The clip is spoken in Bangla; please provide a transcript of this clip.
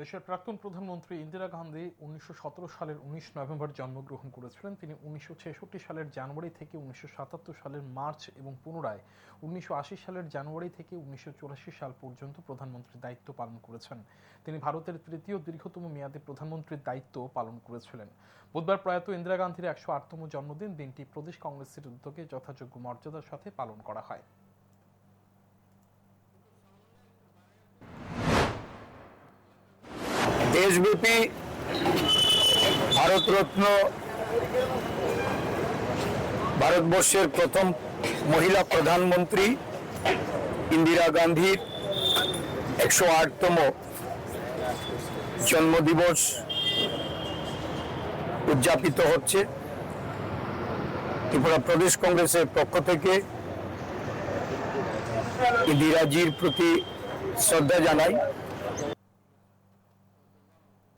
দেশের প্রাক্তন প্রধানমন্ত্রী ইন্দিরা গান্ধী উনিশশো সালের উনিশ নভেম্বর জন্মগ্রহণ করেছিলেন। তিনি উনিশশো ছেষট্টি সালের জানুয়ারি থেকে উনিশশো সাতাত্তর সালের মার্চ এবং পুনরায় উনিশশো আশি সালের জানুয়ারি থেকে উনিশশো চুরাশি সাল পর্যন্ত প্রধানমন্ত্রীর দায়িত্ব পালন করেছেন। তিনি ভারতের তৃতীয় দীর্ঘতম মেয়াদে প্রধানমন্ত্রীর দায়িত্ব পালন করেছিলেন। বুধবার প্রয়াত ইন্দিরা গান্ধীর একশো আটতম জন্মদিন দিনটি প্রদেশ কংগ্রেসের উদ্যোগে যথাযোগ্য মর্যাদার সাথে পালন করা হয়। দেশব্যাপী ভারতরত্ন ভারতবর্ষের প্রথম মহিলা প্রধানমন্ত্রী ইন্দিরা গান্ধীর একশো আটতম জন্মদিবস উদযাপিত হচ্ছে। ত্রিপুরা প্রদেশ কংগ্রেসের পক্ষ থেকে ইন্দিরাজির প্রতি শ্রদ্ধা জানাই।